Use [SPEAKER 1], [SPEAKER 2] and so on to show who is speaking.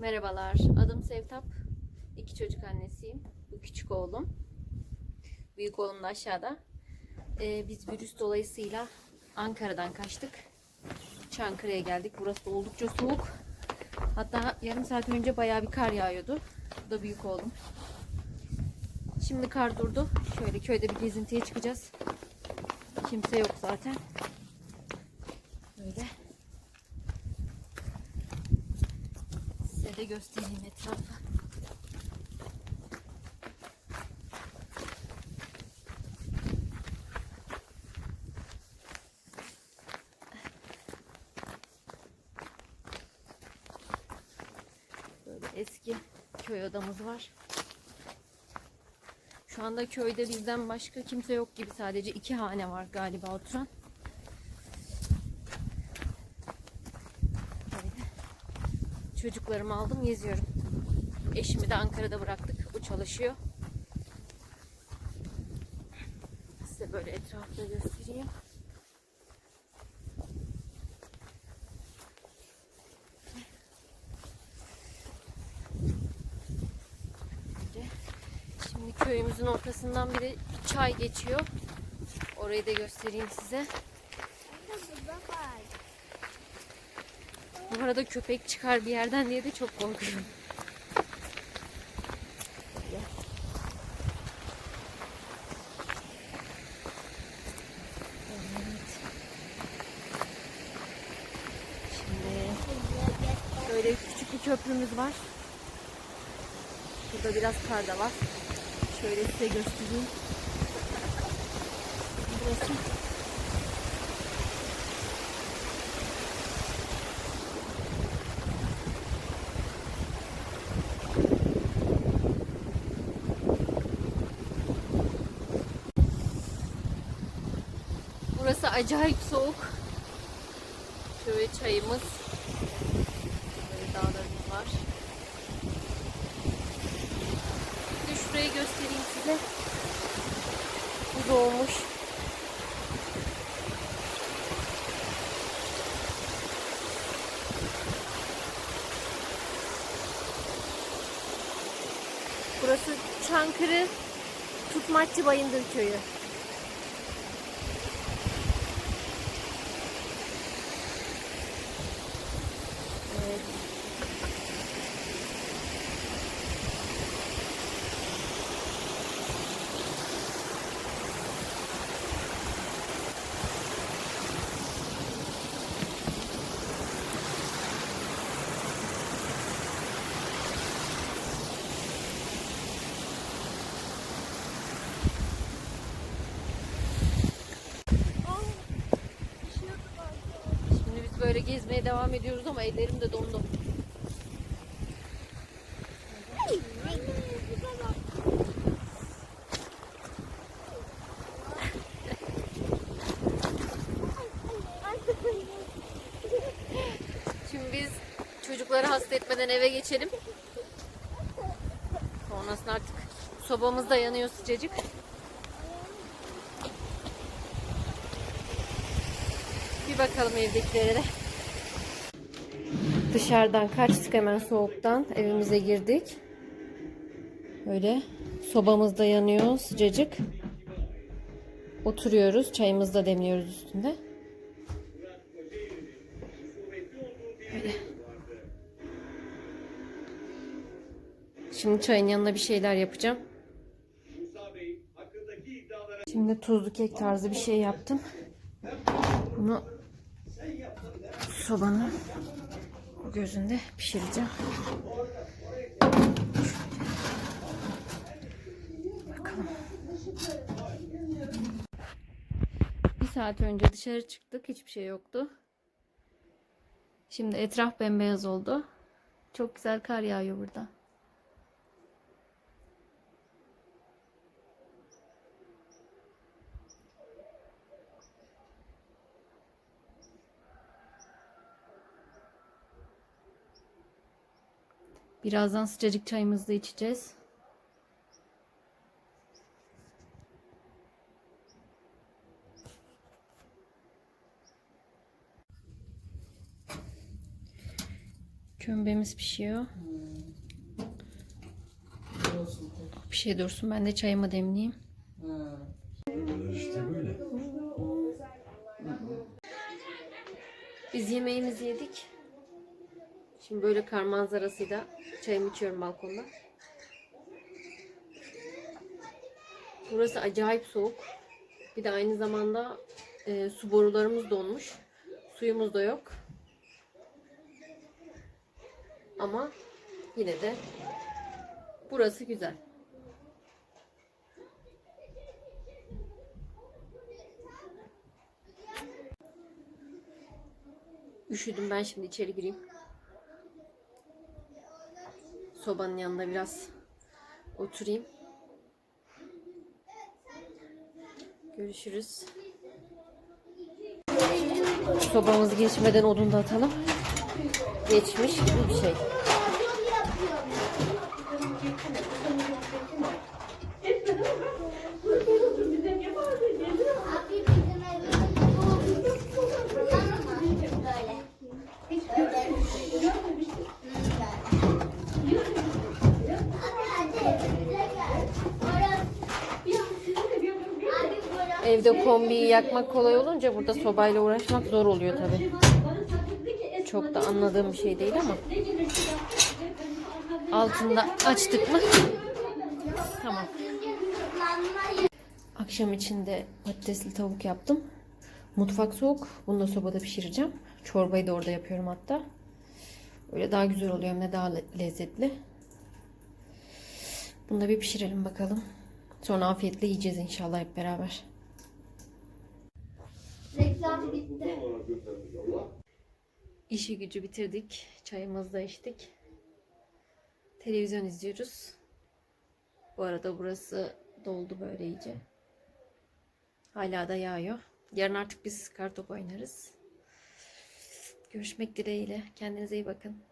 [SPEAKER 1] Merhabalar, adım Sevtap. İki çocuk annesiyim. Bu küçük oğlum. Büyük oğlum da aşağıda. Ee, biz virüs dolayısıyla Ankara'dan kaçtık. Çankırı'ya geldik. Burası da oldukça soğuk. Hatta yarım saat önce bayağı bir kar yağıyordu. Bu da büyük oğlum. Şimdi kar durdu. Şöyle köyde bir gezintiye çıkacağız. Kimse yok zaten. Böyle. De göstereyim etrafı. Böyle eski köy odamız var. Şu anda köyde bizden başka kimse yok gibi sadece iki hane var galiba oturan. Böyle. Çocuklarımı aldım geziyorum. Eşimi de Ankara'da bıraktık. O çalışıyor. Size böyle etrafta göstereyim. Şimdi köyümüzün ortasından biri çay geçiyor. Orayı da göstereyim size. Arada köpek çıkar bir yerden diye de çok korkuyorum. Şimdi böyle küçük bir köprümüz var. Burada biraz kar da var. Şöyle size göstereyim. Burası Burası acayip soğuk. Şöyle çayımız. Böyle dağlarımız var. Bir de şurayı göstereyim size. Bu doğmuş. Burası Çankırı Tutmaççı Bayındır Köyü. Evet. Şimdi biz böyle gezmeye devam ediyoruz ama ellerim de dondu. Şimdi biz çocukları hasta etmeden eve geçelim. Sonrasında artık sobamız da yanıyor sıcacık. Bir bakalım evdekilere de. Dışarıdan kaçtık hemen soğuktan. Evimize girdik. Böyle sobamız da yanıyor sıcacık. Oturuyoruz. Çayımızı da demliyoruz üstünde. Böyle. Şimdi çayın yanına bir şeyler yapacağım. Şimdi tuzlu kek tarzı bir şey yaptım. Bunu sobanın gözünde pişireceğim. Bir saat önce dışarı çıktık. Hiçbir şey yoktu. Şimdi etraf bembeyaz oldu. Çok güzel kar yağıyor burada. Birazdan sıcacık çayımızı da içeceğiz. Kömbemiz pişiyor. Bir şey dursun ben de çayımı demleyeyim. Biz yemeğimizi yedik. Şimdi böyle kar manzarasıyla çayımı içiyorum balkonda. Burası acayip soğuk. Bir de aynı zamanda e, su borularımız donmuş. Suyumuz da yok. Ama yine de burası güzel. Üşüdüm ben şimdi içeri gireyim. Sobanın yanında biraz oturayım. Görüşürüz. Sobamızı geçmeden odun da atalım. Geçmiş gibi bir şey. Evde kombiyi yakmak kolay olunca burada sobayla uğraşmak zor oluyor tabi. Çok da anladığım bir şey değil ama. Altında açtık mı? Tamam. Akşam içinde patatesli tavuk yaptım. Mutfak soğuk. Bunu da sobada pişireceğim. Çorbayı da orada yapıyorum hatta. Öyle daha güzel oluyor hem de daha le- lezzetli. Bunu da bir pişirelim bakalım. Sonra afiyetle yiyeceğiz inşallah hep beraber.
[SPEAKER 2] Reklam bitti.
[SPEAKER 1] İşi gücü bitirdik. Çayımızı da içtik. Televizyon izliyoruz. Bu arada burası doldu böyle iyice. Hala da yağıyor. Yarın artık biz kartop oynarız. Görüşmek dileğiyle. Kendinize iyi bakın.